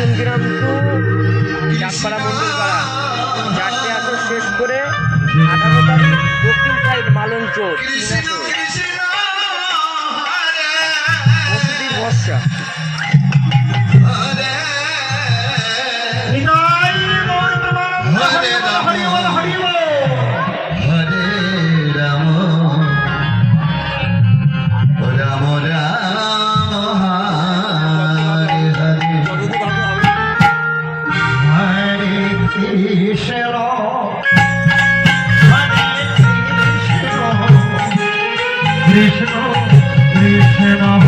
Natungram two Chandpara মন্দিরপাড়া চারটে আসর শেষ করে দক্ষিণ সাইড মালঞ্চ প্রস্তুতি cannot